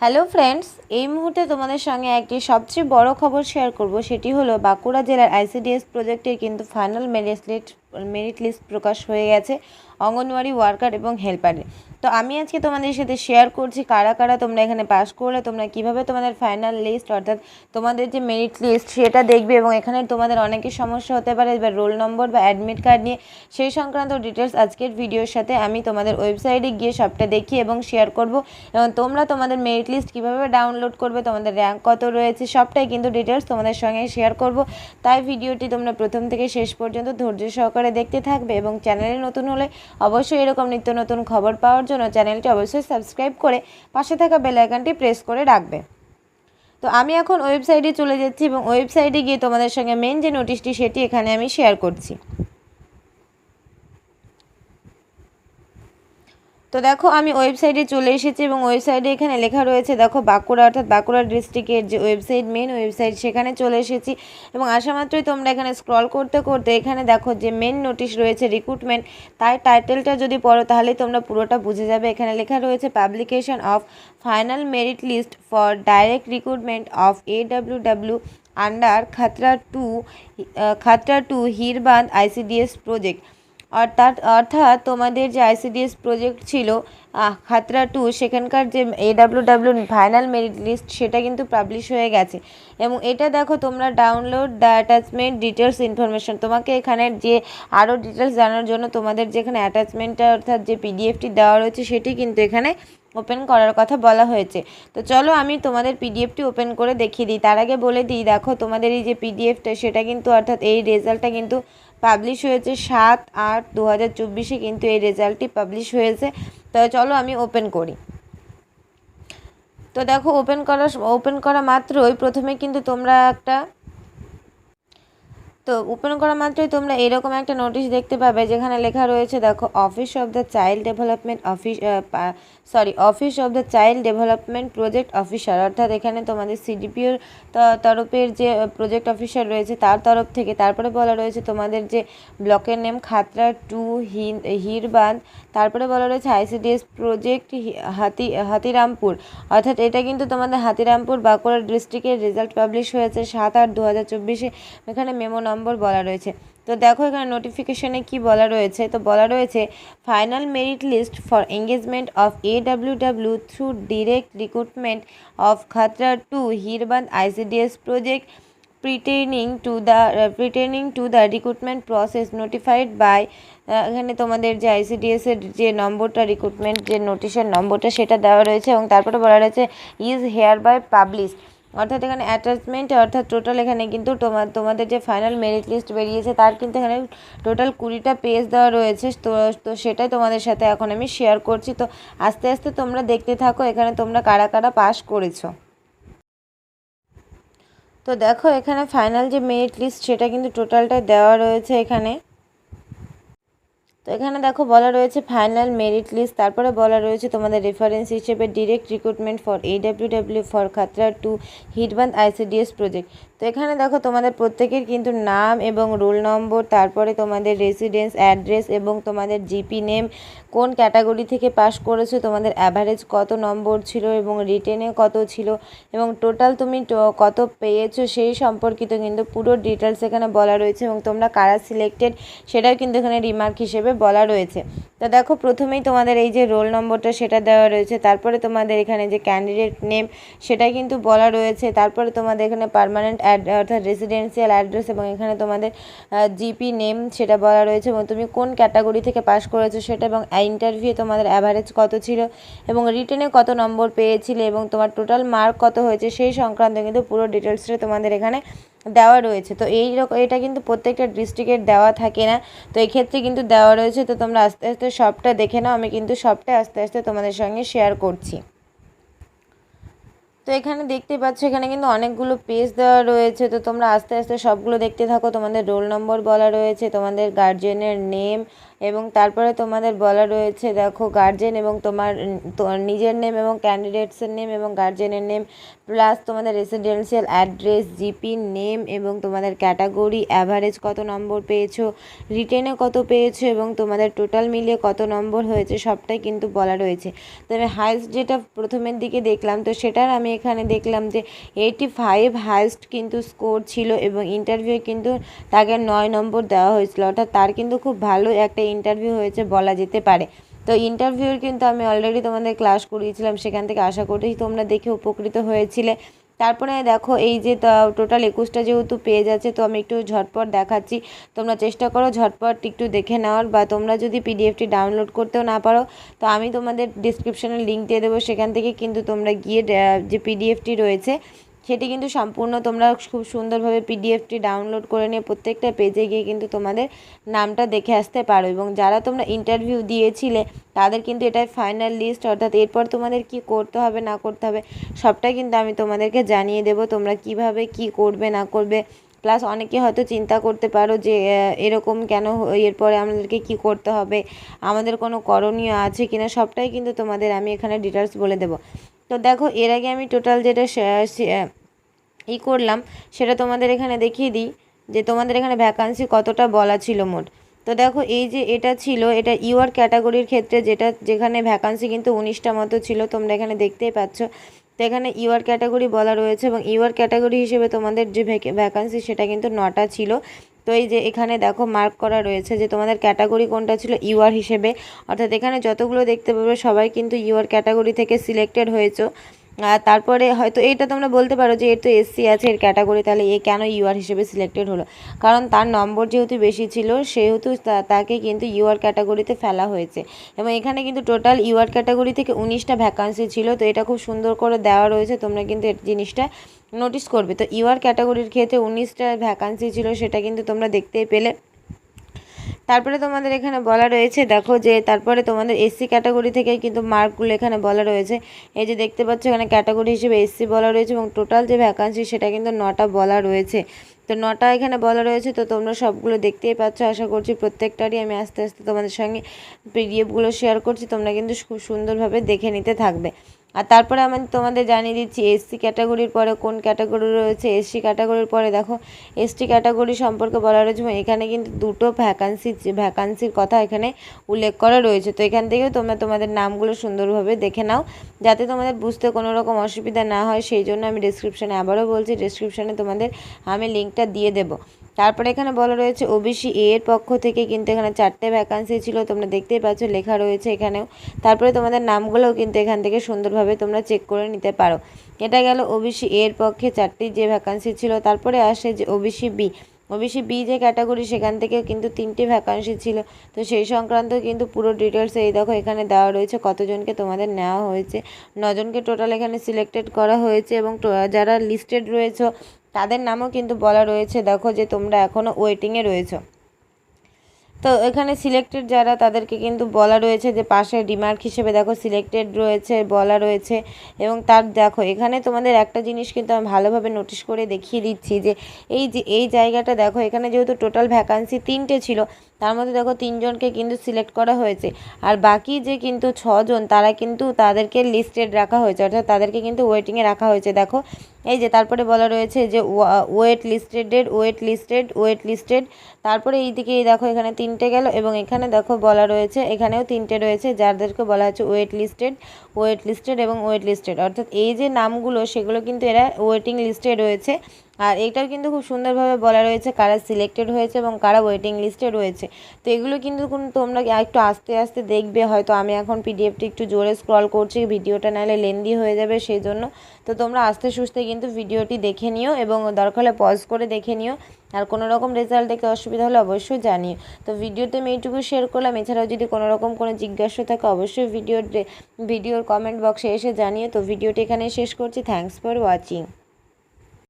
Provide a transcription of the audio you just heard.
Hello friends এই মুহূর্তে তোমাদের সঙ্গে একটি সবচেয়ে বড় খবর শেয়ার করব। সেটি হলো, বাঁকুড়া জেলার আইসিডিএস প্রজেক্টের কিন্তু final merit list merit list প্রকাশ হয়ে গেছে। অঙ্গনওয়াড়ি ওয়ার্কার এবং হেল্পারের তো আমি আজকে তোমাদের সাথে শেয়ার করছি কারা কারা তোমরা এখানে পাস করলে, তোমরা কীভাবে তোমাদের ফাইনাল লিস্ট অর্থাৎ তোমাদের যে মেরিট লিস্ট সেটা দেখবে এবং এখানে তোমাদের অনেকের সমস্যা হতে পারে বা রোল নম্বর বা অ্যাডমিট কার্ড নিয়ে। সেই সংক্রান্ত ডিটেলস আজকের ভিডিওর সাথে আমি তোমাদের ওয়েবসাইটে গিয়ে সবটা দেখি এবং শেয়ার করব। এবং তোমরা তোমাদের মেরিট লিস্ট কীভাবে ডাউনলোড করবে, তোমাদের র্যাঙ্ক কত রয়েছে, সবটাই কিন্তু ডিটেলস তোমাদের সঙ্গে শেয়ার করব। তাই ভিডিওটি তোমরা প্রথম থেকে শেষ পর্যন্ত ধৈর্য সহকারে দেখতে থাকবে এবং চ্যানেলে নতুন হলে অবশ্যই এরকম নিত্য নতুন খবর পাওয়ার জন্য চ্যানেলটি অবশ্যই সাবস্ক্রাইব করে পাশে থাকা বেল আইকনটি প্রেস করে রাখবে। তো আমি এখন ওয়েবসাইটে চলে যাচ্ছি এবং ওয়েবসাইটে গিয়ে তোমাদের সঙ্গে মেন যে নোটিশটি সেটি এখানে আমি শেয়ার করছি। তো দেখো, আমি ওয়েবসাইটে চলে এসেছি এবং ওয়েবসাইটে এখানে লেখা রয়েছে, দেখো বাঁকুড়া, অর্থাৎ বাঁকুড়া ডিস্ট্রিক্টের যে ওয়েবসাইট মেন ওয়েবসাইট সেখানে চলে এসেছি। এবং আসা মাত্রই তোমরা এখানে স্ক্রল করতে করতে এখানে দেখো যে মেন নোটিশ রয়েছে রিক্রুটমেন্ট তাই টাইটেলটা যদি পড়ো, তাহলে তোমরা পুরোটা বুঝে যাবে। এখানে লেখা রয়েছে publication of final merit list for direct recruitment of A W under Khatra two Khatra two Hirbandh ICDS project অর্থাৎ অর্থাৎ তোমাদের যে আইসিডিএস প্রজেক্ট ছিল খাতরা টু সেখানকার যে AW W final merit list সেটা কিন্তু পাবলিশ হয়ে গেছে। এবং এটা দেখো, তোমরা download the attachment details information তোমাকে এখানে যে আরও ডিটেলস জানার জন্য তোমাদের যেখানে অ্যাটাচমেন্টটা অর্থাৎ যে পিডিএফটি দেওয়া রয়েছে, সেটি কিন্তু এখানে ওপেন করার কথা বলা হয়েছে। তো চলো, আমি তোমাদের পিডিএফটি ওপেন করে দেখিয়ে দিই। তার আগে বলে দিই, দেখো, তোমাদের এই যে পিডিএফটা সেটা কিন্তু, অর্থাৎ এই রেজাল্টটা কিন্তু পাবলিশ হয়েছে সাত আট দু হাজার চব্বিশে, কিন্তু এই রেজাল্টটি পাবলিশ হয়েছে। তো চলো আমি ওপেন করি। তো দেখো ওপেন করা ওপেন করা মাত্রই প্রথমে কিন্তু তোমরা একটা, তো ওপেন করা মাত্রই তোমরা এরকম একটা নোটিশ দেখতে পাবে, যেখানে লেখা রয়েছে, দেখো office of the child development office sorry office of the child development project officer অর্থাৎ এখানে তোমাদের সিডিপিওর তরফের যে প্রজেক্ট অফিসার রয়েছে, তার তরফ থেকে, তারপরে বলা রয়েছে তোমাদের যে ব্লকের নেম খাতরা টু হিরবান্ধ তারপরে বলা রয়েছে আইসিডিএস প্রজেক্ট হাতি, হাতিরামপুর। অর্থাৎ এটা কিন্তু তোমাদের হাতিরামপুর বাঁকুড়া ডিস্ট্রিক্টের রেজাল্ট পাবলিশ হয়েছে সাত আট দু হাজার চব্বিশে। এখানে মেমো নম্বর বলা রয়েছে। তো দেখো এখানে নোটিফিকেশনে কি বলা রয়েছে? তো বলা রয়েছে final merit list for engagement of A W W through direct recruitment of Khatra two Hirbandh ICDS project pertaining to the pertaining to the recruitment process notified by এখানে তোমাদের যে আইসিডিএস এর যে নম্বরটা রিক্রুটমেন্ট যে নোটিশের নম্বরটা, সেটা দেওয়া রয়েছে এবং তারপরে বলা রয়েছে ইজ হেয়ার বাই পাবলিশ অর্থাৎ এখানে অ্যাটাচমেন্ট অর্থাৎ টোটাল এখানে কিন্তু তোমার তোমাদের যে ফাইনাল মেরিট লিস্ট বেরিয়েছে, তার কিন্তু এখানে টোটাল কুড়িটা পেজ দেওয়া রয়েছে। তো তো সেটাই তোমাদের সাথে এখন আমি শেয়ার করছি। তো আস্তে আস্তে তোমরা দেখতে থাকো এখানে তোমরা কারা কারা পাস করেছ। তো দেখো এখানে ফাইনাল যে মেরিট লিস্ট সেটা কিন্তু টোটালটাই দেওয়া রয়েছে এখানে। তো এখানে দেখো বলা রয়েছে ফাইনাল মেরিট লিস্ট, তারপরে বলা রয়েছে তোমাদের রেফারেন্স হিসেবে direct recruitment for A W W for Khatra two Hirbandh ICDS project তো এখানে দেখো তোমাদের প্রত্যেকের কিন্তু নাম এবং রোল নম্বর তারপরে তোমাদের রেসিডেন্স অ্যাড্রেস এবং তোমাদের জিপি নেম কোন ক্যাটাগরি থেকে পাস করেছ, তোমাদের অ্যাভারেজ কত নম্বর ছিল এবং রিটেনে কত ছিল, এবং টোটাল তুমি কত পেয়েছ, সেই সম্পর্কিত কিন্তু পুরো ডিটেলস এখানে বলা রয়েছে এবং তোমরা কারা সিলেক্টেড সেটাও কিন্তু এখানে রিমার্ক হিসেবে বলা রয়েছে। তো দেখো, প্রথমেই তোমাদের এই যে রোল নম্বরটা সেটা দেওয়া রয়েছে, তারপরে তোমাদের এখানে যে ক্যান্ডিডেট নেম সেটা কিন্তু বলা রয়েছে, তারপরে তোমাদের এখানে পারমানেন্ট অর্থাৎ রেসিডেন্সিয়াল অ্যাড্রেস এবং এখানে তোমাদের জিপি নেম সেটা বলা রয়েছে এবং তুমি কোন ক্যাটাগরি থেকে পাস করেছ সেটা এবং ইন্টারভিউ তোমাদের অ্যাভারেজ কত ছিল এবং রিটেনে কত নম্বর পেয়েছিলে এবং তোমার টোটাল মার্ক কত হয়েছে সেই সংক্রান্ত কিন্তু পুরো ডিটেলসটা তোমাদের এখানে দেওয়া রয়েছে। তো এই রকম এটা কিন্তু প্রত্যেকটা ডিস্ট্রিক্টের দেওয়া থাকে না। তো এক্ষেত্রে ক্ষেত্রে কিন্তু দেওয়া রয়েছে। তো তোমরা আস্তে আস্তে সবটা দেখে নাও। আমি কিন্তু সবটা আস্তে আস্তে তোমাদের সঙ্গে শেয়ার করছি। তো এখানে দেখতে পাচ্ছ, এখানে কিন্তু অনেকগুলো পেজ দেওয়া রয়েছে। তো তোমরা আস্তে আস্তে সবগুলো দেখতে থাকো। তোমাদের রোল নম্বর বলা রয়েছে, তোমাদের গার্জেনের নেম এবং তারপরে তোমাদের বলা রয়েছে, দেখো গার্জেন এবং তোমার নিজের নেম এবং ক্যান্ডিডেটসের নেম এবং গার্জেনের নেম প্লাস তোমাদের রেসিডেন্সিয়াল অ্যাড্রেস জিপি নেম এবং তোমাদের ক্যাটাগরি অ্যাভারেজ কত নম্বর পেয়েছ রিটেনে কত পেয়েছ এবং তোমাদের টোটাল মিলিয়ে কত নম্বর হয়েছে, সবটাই কিন্তু বলা রয়েছে। তবে হায়েস্ট যেটা প্রথমের দিকে দেখলাম, তো সেটার আমি এখানে দেখলাম যে এইটি ফাইভ হাইস্ট কিন্তু স্কোর ছিল এবং ইন্টারভিউ কিন্তু তাকে নয় নম্বর দেওয়া হয়েছিল। অর্থাৎ তার কিন্তু খুব ভালো একটা ইন্টারভিউ হয়েছে বলা যেতে পারে। তো ইন্টারভিউর কিন্তু আমি অলরেডি তোমাদের ক্লাস করিয়েছিলাম, সেখান থেকে আশা করি তোমরা দেখে উপকৃত হয়েছিলে। তারপরে দেখো এই যে টোটাল একুশটা যেহেতু পেজ আছে, তো আমি একটু ঝটপট দেখাচ্ছি। তোমরা চেষ্টা করো ঝটপট একটু দেখে নেওয়ার বা তোমরা যদি পিডিএফটি ডাউনলোড করতেও না পারো, তো আমি তোমাদের ডিসক্রিপশানে লিঙ্ক দিয়ে দেবো। সেখান থেকে কিন্তু তোমরা গিয়ে যে পিডিএফটি রয়েছে সেটি কিন্তু সম্পূর্ণ তোমরা খুব সুন্দরভাবে পিডিএফটি ডাউনলোড করে নিয়ে প্রত্যেকটা পেজে গিয়ে কিন্তু তোমাদের নামটা দেখে আসতে পারো এবং যারা তোমরা ইন্টারভিউ দিয়েছিলে, তাদের কিন্তু এটাই ফাইনাল লিস্ট অর্থাৎ এরপর তোমাদের কি করতে হবে, না করতে হবে সবটাই কিন্তু আমি তোমাদেরকে জানিয়ে দেবো, তোমরা কীভাবে কি করবে, না করবে। প্লাস অনেকে হয়তো চিন্তা করতে পারো যে এরকম কেন এরপরে আমাদেরকে কি করতে হবে, আমাদের কোনো করণীয় আছে কিনা, সবটাই কিন্তু তোমাদের আমি এখানে ডিটেলস বলে দেবো। তো দেখো, এর আগে আমি টোটাল যেটা ই করলাম, সেটা তোমাদের এখানে দেখিয়ে দিই, যে তোমাদের এখানে ভ্যাকান্সি কতটা বলা ছিল মোট। তো দেখো, এই যে এটা ছিল, এটা ইউআর ক্যাটাগরির ক্ষেত্রে যেটা, যেখানে ভ্যাকান্সি কিন্তু উনিশটা মতো ছিল, তোমরা এখানে দেখতেই পাচ্ছ। তো এখানে ইউআর ক্যাটাগরি বলা রয়েছে এবং ইউআর ক্যাটাগরি হিসেবে তোমাদের যে ভ্যাকান্সি সেটা কিন্তু নটা ছিল। তো এই যে এখানে দেখো মার্ক করা রয়েছে যে তোমাদের ক্যাটাগরি কোনটা ছিল? ইউআর হিসেবে। অর্থাৎ এখানে যতগুলো দেখতে পাবে সবাই কিন্তু ইউআর ক্যাটাগরি থেকে সিলেক্টেড হয়েছে। তারপরে হয়তো এটা তোমরা বলতে পারো যে এর তো এসসি আছে এর ক্যাটাগরি তাহলে এ কেন ইউআর হিসেবে সিলেক্টেড হলো? কারণ তার নম্বর যেহেতু বেশি ছিল, সেহেতু তাকে কিন্তু ইউআর ক্যাটাগরিতে ফেলা হয়েছে। এবং এখানে কিন্তু টোটাল ইউআর ক্যাটাগরি থেকে উনিশটা ভ্যাকান্সি ছিল, তো এটা খুব সুন্দর করে দেওয়া রয়েছে, তোমরা কিন্তু এই জিনিসটা নোটিস করবে। তো ইউআর ক্যাটাগরির ক্ষেত্রে উনিশটা ভ্যাকান্সি ছিল, সেটা কিন্তু তোমরা দেখতেই পেলে। তারপরে তোমাদের এখানে বলা রয়েছে, দেখো যে তারপরে তোমাদের এসসি ক্যাটাগরি থেকে কিন্তু মার্কগুলো এখানে বলা রয়েছে। এই যে দেখতে পাচ্ছ এখানে ক্যাটাগরি হিসেবে এসসি বলা রয়েছে এবং টোটাল যে ভ্যাকান্সি সেটা কিন্তু নটা বলা রয়েছে। তো নটা এখানে বলা রয়েছে, তো তোমরা সবগুলো দেখতেই পাচ্ছ, আশা করছি প্রত্যেকটারই আমি আস্তে আস্তে তোমাদের সঙ্গে পিডিএফগুলো শেয়ার করছি, তোমরা কিন্তু খুব সুন্দরভাবে দেখে নিতে থাকবে। আর তারপরে আমি তোমাদের জানিয়ে দিচ্ছি এসসি ক্যাটাগরির পরে কোন ক্যাটাগরি রয়েছে? এসসি ক্যাটাগরির পরে দেখো এসটি ক্যাটাগরি সম্পর্কে বলা রয়েছে এখানে কিন্তু দুটো ভ্যাকান্সি ভ্যাকান্সির কথা এখানে উল্লেখ করা রয়েছে। তো এখান থেকেও তোমরা তোমাদের নামগুলো সুন্দরভাবে দেখে নাও, যাতে তোমাদের বুঝতে কোনো রকম অসুবিধা না হয়। সেই জন্য আমি ডিসক্রিপশানে আবারও বলছি ডিসক্রিপশানে তোমাদের আমি লিঙ্কটা দিয়ে দেবো। তারপরে এখানে বলা রয়েছে, ওবিসি এ এর পক্ষ থেকে কিন্তু এখানে চারটে ভ্যাকান্সি ছিল, তোমরা দেখতেই পাচ্ছ, লেখা রয়েছে এখানেও। তারপরে তোমাদের নামগুলোও কিন্তু এখান থেকে সুন্দরভাবে তোমরা চেক করে নিতে পারো। এটা গেল ওবিসি এর পক্ষে চারটি যে ভ্যাকান্সি ছিল, তারপরে আসে যে ওবিসি বি ওবিসি বি যে ক্যাটাগরি সেখান থেকেও কিন্তু তিনটি ভ্যাকান্সি ছিল। তো সেই সংক্রান্ত কিন্তু পুরো ডিটেলস এই দেখো, এখানে দেওয়া রয়েছে, কতজনকে তোমাদের নেওয়া হয়েছে। নজনকে টোটাল এখানে সিলেক্টেড করা হয়েছে এবং যারা লিস্টেড রয়েছে তাদের নামও কিন্তু বলা রয়েছে, দেখো যে তোমরা এখনও ওয়েটিংয়ে রয়েছো। তো এখানে সিলেক্টেড যারা, তাদেরকে কিন্তু বলা রয়েছে যে পাশে ডিমার্ক হিসেবে দেখো সিলেক্টেড রয়েছে, বলা রয়েছে এবং তার দেখো, এখানে তোমাদের একটা জিনিস কিন্তু আমি ভালোভাবে নোটিশ করে দেখিয়ে দিচ্ছি যে এই যে, এই জায়গাটা দেখো, এখানে যেহেতু টোটাল ভ্যাকান্সি তিনটে ছিল তার মধ্যে দেখো তিনজনকে কিন্তু সিলেক্ট করা হয়েছে। আর বাকি যে কিন্তু ছজন, তারা কিন্তু তাদেরকে লিস্টেড রাখা হয়েছে। অর্থাৎ তাদেরকে কিন্তু ওয়েটিংয়ে রাখা হয়েছে। দেখো, এই যে তারপরে বলা রয়েছে যে ওয়েট লিস্টেডের ওয়েট লিস্টেড ওয়েট লিস্টেড তারপরে এই দিকে দেখো, এখানে তিনটে গেল এবং এখানে দেখো বলা রয়েছে, এখানেও তিনটে রয়েছে, যাদেরকে বলা হচ্ছে ওয়েট লিস্টেড ওয়েট লিস্টেড এবং ওয়েট লিস্টেড অর্থাৎ এই যে নামগুলো, সেগুলো কিন্তু এরা ওয়েটিং লিস্টে রয়েছে। আর এইটাও কিন্তু খুব সুন্দরভাবে বলা রয়েছে কারা সিলেক্টেড হয়েছে এবং কারা ওয়েটিং লিস্টে রয়েছে। তো এগুলো কিন্তু তোমরা একটু আস্তে আস্তে দেখবে, হয়তো আমি এখন পিডিএফটি একটু জোরে স্ক্রল করছি, ভিডিওটা নাহলে লেন্দি হয়ে যাবে সেই জন্য তো তোমরা আস্তে সুস্তে কিন্তু ভিডিওটি দেখে নিও এবং দরকার পজ করে দেখে নিও। আর কোনো রকম রেজাল্ট দেখতে অসুবিধা হলে অবশ্যই জানিও। তো ভিডিওতে আমি এইটুকু শেয়ার করলাম। এছাড়াও যদি কোনো রকম কোনো জিজ্ঞাসা থাকে, অবশ্যই ভিডিওর ভিডিওর কমেন্ট বক্সে এসে জানিও। তো ভিডিওটি এখানে শেষ করছি। Thanks for watching